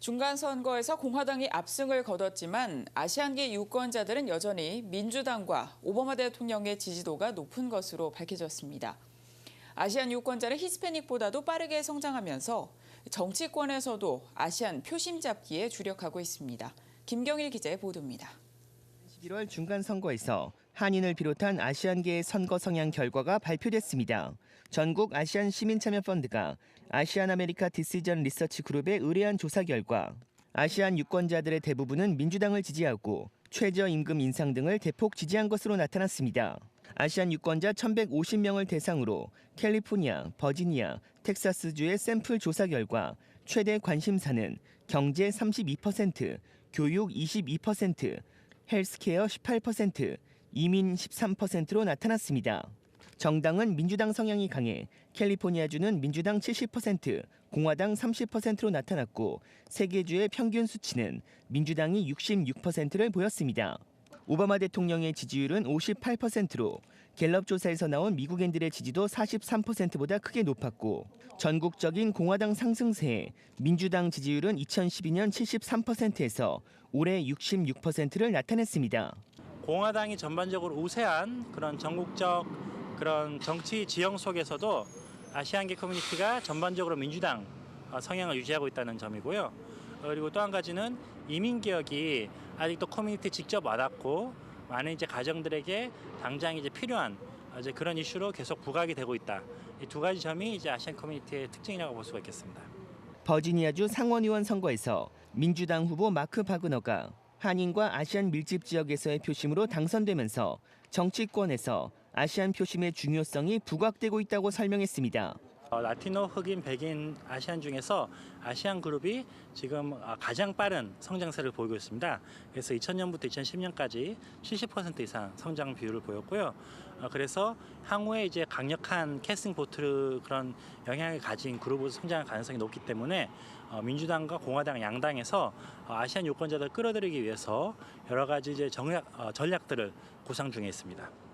중간 선거에서 공화당이 압승을 거뒀지만 아시안계 유권자들은 여전히 민주당과 오바마 대통령의 지지도가 높은 것으로 밝혀졌습니다. 아시안 유권자는 히스패닉보다도 빠르게 성장하면서 정치권에서도 아시안 표심 잡기에 주력하고 있습니다. 김경일 기자의 보도입니다. 11월 중간 선거에서 한인을 비롯한 아시안계의 선거 성향 결과가 발표됐습니다. 전국 아시안 시민참여 펀드가 아시안 아메리카 디시전 리서치 그룹에 의뢰한 조사 결과 아시안 유권자들의 대부분은 민주당을 지지하고 최저 임금 인상 등을 대폭 지지한 것으로 나타났습니다. 아시안 유권자 1,150명을 대상으로 캘리포니아, 버지니아, 텍사스주의 샘플 조사 결과 최대 관심사는 경제 32%, 교육 22%, 헬스케어 18%, 이민 13%로 나타났습니다. 정당은 민주당 성향이 강해 캘리포니아주는 민주당 70%, 공화당 30%로 나타났고 세 개주의 평균 수치는 민주당이 66%를 보였습니다. 오바마 대통령의 지지율은 58%로 갤럽 조사에서 나온 미국인들의 지지도 43%보다 크게 높았고 전국적인 공화당 상승세에 민주당 지지율은 2012년 73%에서 올해 66%를 나타냈습니다. 공화당이 전반적으로 우세한 그런 전국적 그런 정치 지형 속에서도 아시안계 커뮤니티가 전반적으로 민주당 어, 성향을 유지하고 있다는 점이고요. 어, 그리고 또 한 가지는 이민 개혁이 아직도 커뮤니티 직접 와닿고 많은 이제 가정들에게 당장 이제 필요한 어, 이제 그런 이슈로 계속 부각이 되고 있다. 이 두 가지 점이 이제 아시안 커뮤니티의 특징이라고 볼 수가 있겠습니다. 버지니아주 상원의원 선거에서 민주당 후보 마크 바그너가 한인과 아시안 밀집 지역에서의 표심으로 당선되면서 정치권에서 아시안 표심의 중요성이 부각되고 있다고 설명했습니다. 어, 라티노, 흑인, 백인 아시안 중에서 아시안 그룹이 지금 아, 가장 빠른 성장세를 보이고 있습니다. 그래서 2000년부터 2010년까지 70% 이상 성장 비율을 보였고요. 어, 그래서 향후에 이제 강력한 캐스팅 보트 그런 영향을 가진 그룹으로 성장할 가능성이 높기 때문에 어, 민주당과 공화당 양당에서 어, 아시안 유권자들 끌어들이기 위해서 여러 가지 이제 정략, 어, 전략들을 구상 중에 있습니다.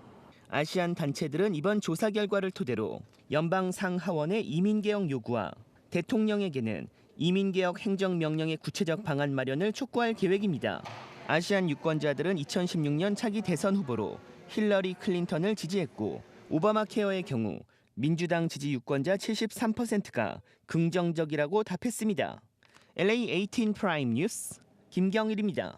아시안 단체들은 이번 조사 결과를 토대로 연방 상하원의 이민개혁 요구와 대통령에게는 이민개혁 행정명령의 구체적 방안 마련을 촉구할 계획입니다. 아시안 유권자들은 2016년 차기 대선 후보로 힐러리 클린턴을 지지했고 오바마 케어의 경우 민주당 지지 유권자 73%가 긍정적이라고 답했습니다. LA 18 프라임 뉴스 김경일입니다.